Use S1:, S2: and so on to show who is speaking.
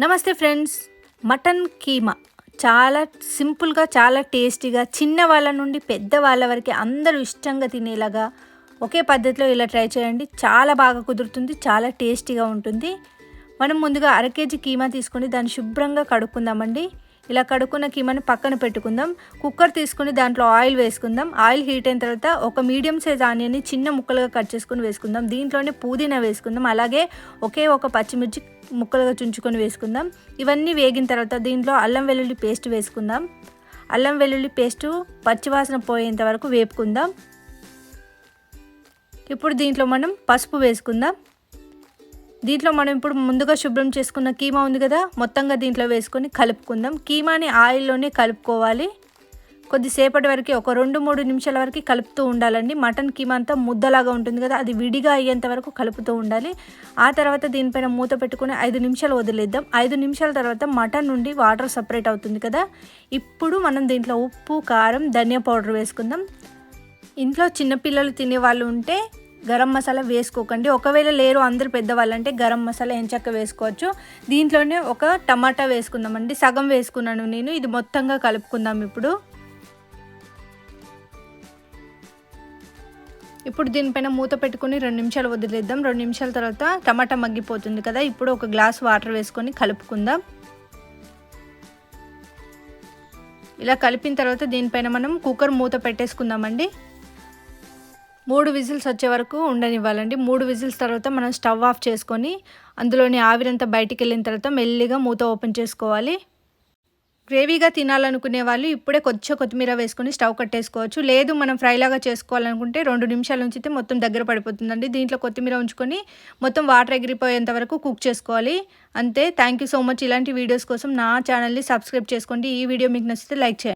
S1: నమస్తే friends mutton keema. చాలా సింపుల్గా చాలా టేస్టీగా చిన్న వాళ్ళ నుండి పెద్ద వాళ్ళ వరకు అందరూ ఇష్టంగా తినేలాగా ఒకే పద్ధతిలో ఇలా ట్రై చేయండి. చాలా బాగా కుదురుతుంది చాలా టేస్టీగా ఉంటుంది. మనం ముందుగా అర కేజీ కీమా తీసుకొని దాన్ని శుభ్రంగా కడుక్కుందామండి. ఇలా కడుక్కున్న కీమాని పక్కన పెట్టుకుందాం. కుక్కర్ తీసుకుని దాంట్లో ఆయిల్ వేసుకుందాం. ఆయిల్ హీట్ అయిన తర్వాత ఒక మీడియం సైజ్ ఆనియన్ని చిన్న ముక్కలుగా కట్ చేసుకుని వేసుకుందాం. దీంట్లోనే పుదీనా వేసుకుందాం. అలాగే ఒకే ఒక పచ్చిమిర్చి ముక్కలుగా చుంచుకొని వేసుకుందాం. ఇవన్నీ వేగిన తర్వాత దీంట్లో అల్లం వెల్లుల్లి పేస్ట్ వేసుకుందాం. అల్లం వెల్లుల్లి పేస్టు పచ్చివాసన పోయేంత వరకు వేపుకుందాం. ఇప్పుడు దీంట్లో మనం పసుపు వేసుకుందాం. దీంట్లో మనం ఇప్పుడు ముందుగా శుభ్రం చేసుకున్న కీమా ఉంది కదా మొత్తంగా దీంట్లో వేసుకొని కలుపుకుందాం. కీమాని ఆయిల్లోనే కలుపుకోవాలి. కొద్దిసేపటి వరకు ఒక రెండు మూడు నిమిషాల వరకు కలుపుతూ ఉండాలండి. మటన్ కీమా అంతా ముద్దలాగా ఉంటుంది కదా అది విడిగా అయ్యేంత వరకు కలుపుతూ ఉండాలి. ఆ తర్వాత దీనిపైన మూత పెట్టుకుని ఐదు నిమిషాలు వదిలేద్దాం. ఐదు నిమిషాల తర్వాత మటన్ నుండి వాటర్ సపరేట్ అవుతుంది కదా. ఇప్పుడు మనం దీంట్లో ఉప్పు కారం ధనియా పౌడర్ వేసుకుందాం. ఇంట్లో చిన్నపిల్లలు తినే వాళ్ళు ఉంటే గరం మసాలా వేసుకోకండి. ఒకవేళ లేరు అందరు పెద్దవాళ్ళు అంటే గరం మసాలా ఎంచక్క వేసుకోవచ్చు. దీంట్లోనే ఒక టమాటా వేసుకుందామండి. సగం వేసుకున్నాను నేను. ఇది మొత్తంగా కలుపుకుందాం ఇప్పుడు. ఇప్పుడు దీనిపైన మూత పెట్టుకుని రెండు నిమిషాలు వదిలేద్దాం. రెండు నిమిషాల తర్వాత టమాటా మగ్గిపోతుంది కదా. ఇప్పుడు ఒక గ్లాస్ వాటర్ వేసుకొని కలుపుకుందాం. ఇలా కలిపిన తర్వాత దీనిపైన మనం కుక్కర్ మూత పెట్టేసుకుందామండి. మూడు విజిల్స్ వచ్చే వరకు ఉండనివ్వాలండి. మూడు విజిల్స్ తర్వాత మనం స్టవ్ ఆఫ్ చేసుకొని అందులోని ఆవిరంతా బయటికి వెళ్ళిన తర్వాత మెల్లిగా మూత ఓపెన్ చేసుకోవాలి. గ్రేవీగా తినాలనుకునే వాళ్ళు ఇప్పుడే కొంచెం కొత్తిమీర వేసుకొని స్టవ్ కట్టేసుకోవచ్చు. లేదు మనం ఫ్రైలాగా చేసుకోవాలనుకుంటే రెండు నిమిషాల ఉంచితే మొత్తం దగ్గర పడిపోతుందండి. దీంట్లో కొత్తిమీర ఉంచుకొని మొత్తం వాటర్ ఎగిరిపోయేంత వరకు కుక్ చేసుకోవాలి. అంతే. Thank you so much. ఇలాంటి వీడియోస్ కోసం నా ఛానల్ని సబ్స్క్రైబ్ చేసుకోండి. ఈ వీడియో మీకు నచ్చితే లైక్ చేయండి.